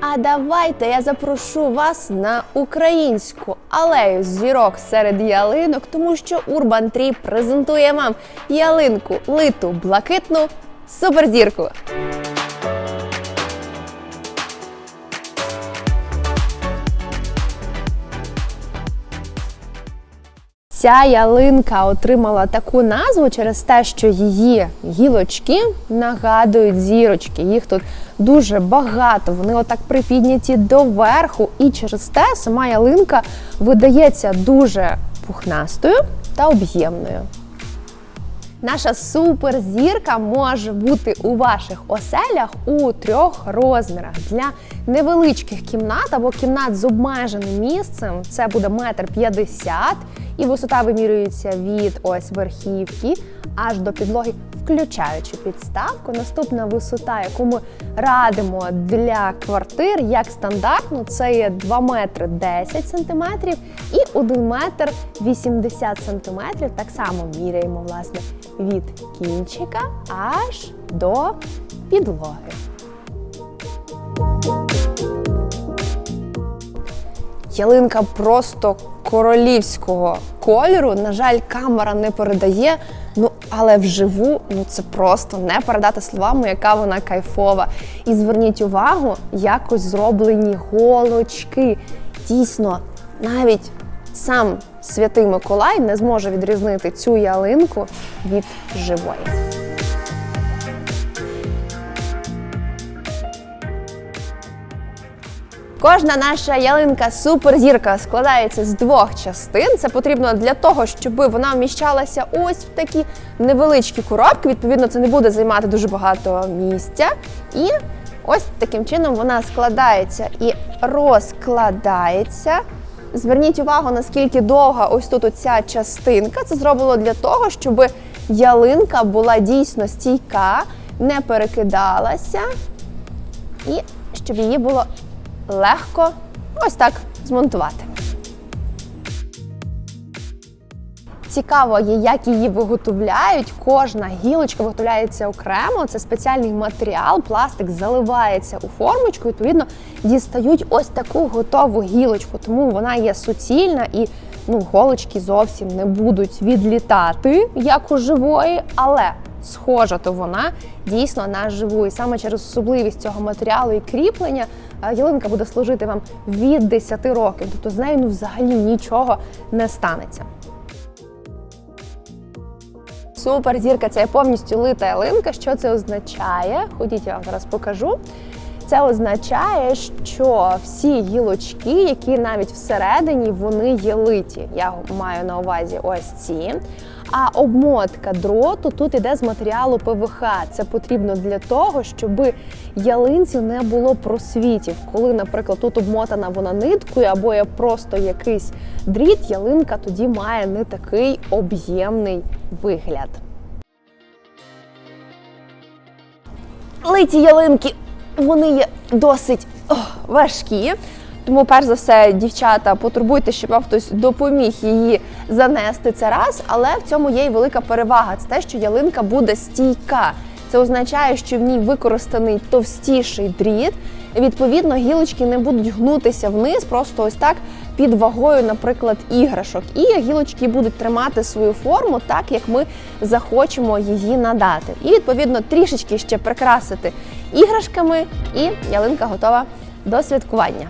А давайте я запрошу вас на українську алею зірок серед ялинок, тому що Urban Tree презентує вам ялинку литу блакитну суперзірку. Ця ялинка отримала таку назву через те, що її гілочки нагадують зірочки. Їх тут дуже багато. Вони отак припідняті доверху, і через те сама ялинка видається дуже пухнастою та об'ємною. Наша суперзірка може бути у ваших оселях у трьох розмірах для невеличких кімнат або кімнат з обмеженим місцем. Це буде метр п'ятдесят, і висота вимірюється від ось верхівки аж до підлоги, включаючи підставку. Наступна висота, яку ми радимо для квартир, як стандартно, це є 2 метри 10 сантиметрів і 1 метр 80 сантиметрів. Так само міряємо власне від кінчика аж до підлоги. Ялинка просто королівського кольору. На жаль, камера не передає. Ну, але вживу ну це просто не передати словами, яка вона кайфова. І зверніть увагу, якось зроблені голочки. Дійсно, навіть сам святий Миколай не зможе відрізнити цю ялинку від живої. Кожна наша ялинка суперзірка складається з двох частин. Це потрібно для того, щоб вона вміщалася ось в такі невеличкі коробки. Відповідно, це не буде займати дуже багато місця. І ось таким чином вона складається і розкладається. Зверніть увагу, наскільки довга ось тут оця частинка. Це зроблено для того, щоб ялинка була дійсно стійка, не перекидалася, і щоб її було легко ось так змонтувати. Цікаво є, як її виготовляють. Кожна гілочка виготовляється окремо. Це спеціальний матеріал, пластик заливається у формочку. і, Відповідно, дістають ось таку готову гілочку, тому вона є суцільна і ну, голочки зовсім не будуть відлітати, як у живої, але схожа то вона дійсно на живу. І саме через особливість цього матеріалу і кріплення е, ялинка буде служити вам від 10 років. Тобто з нею ну, взагалі нічого не станеться. Супер зірка це повністю лита ялинка. Що це означає? Ходіть, я вам зараз покажу. Це означає, що всі гілочки, які навіть всередині, вони є литі. Я маю на увазі ось ці. А обмотка дроту тут іде з матеріалу ПВХ. Це потрібно для того, щоб ялинці не було просвітів. Коли, наприклад, тут обмотана вона ниткою або є просто якийсь дріт, ялинка тоді має не такий об'ємний вигляд. Литі ялинки вони є досить важкі. Тому, перш за все, дівчата, потурбуйте, щоб вам хтось допоміг її занести це раз. Але в цьому є й велика перевага. Це те, що ялинка буде стійка. Це означає, що в ній використаний товстіший дріт. Відповідно, гілочки не будуть гнутися вниз, просто ось так під вагою, наприклад, іграшок. І гілочки будуть тримати свою форму так, як ми захочемо її надати. І відповідно трішечки ще прикрасити іграшками, і ялинка готова до святкування.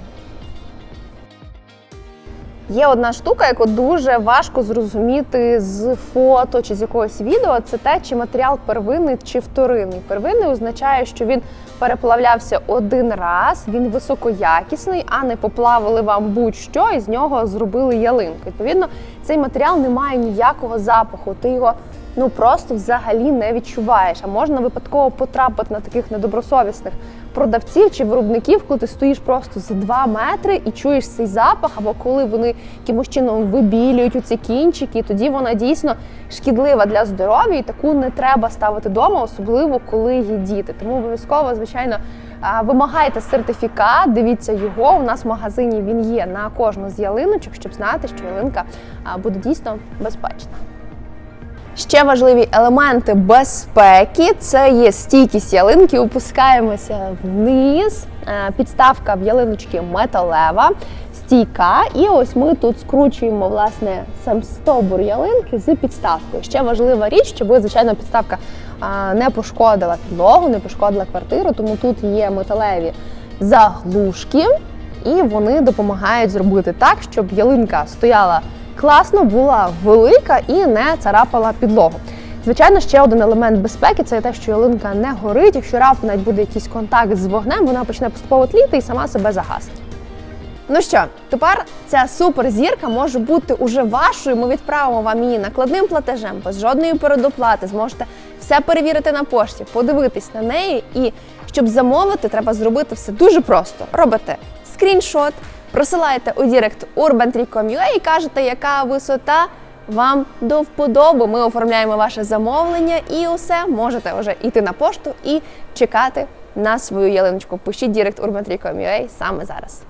Є одна штука, яку дуже важко зрозуміти з фото чи з якогось відео. Це те, чи матеріал первинний чи вторинний. Первинний означає, що він переплавлявся один раз, він високоякісний, а не поплавили вам будь-що і з нього зробили ялинку. Відповідно, цей матеріал не має ніякого запаху. Ти його ну просто взагалі не відчуваєш. А можна випадково потрапити на таких недобросовісних продавців чи виробників, коли ти стоїш просто за 2 метри і чуєш цей запах, або коли вони якимось чином вибілюють у ці кінчики, тоді вона дійсно шкідлива для здоров'я, і таку не треба ставити вдома, особливо коли є діти. Тому обов'язково, звичайно. Вимагайте сертифікат, дивіться його. У нас в магазині він є на кожну з ялиночок, щоб знати, що ялинка буде дійсно безпечна. Ще важливі елементи безпеки це є стійкість ялинки. Опускаємося вниз. Е, Підставка в ялиночки металева, стійка. І ось ми тут скручуємо власне сам стовбур ялинки з підставкою. Ще важлива річ, щоб звичайно підставка не пошкодила підлогу, не пошкодила квартиру, тому тут є металеві заглушки, і вони допомагають зробити так, щоб ялинка стояла класно, була велика і не царапала підлогу. Звичайно, ще один елемент безпеки це те, що ялинка не горить. Якщо раптом навіть буде якийсь контакт з вогнем, вона почне поступово тліти і сама себе загасить. Ну що, тепер ця суперзірка може бути уже вашою. Ми відправимо вам її накладним платежем, без жодної передоплати. Зможете все перевірити на пошті, подивитись на неї. І щоб замовити, треба зробити все дуже просто. Робите скріншот, просилаєте у Дірект urban3.com.ua і кажете, яка висота вам до вподоби. Ми оформляємо ваше замовлення і усе можете вже йти на пошту і чекати на свою ялиночку. Пишіть Дірект urban3.com.ua саме зараз.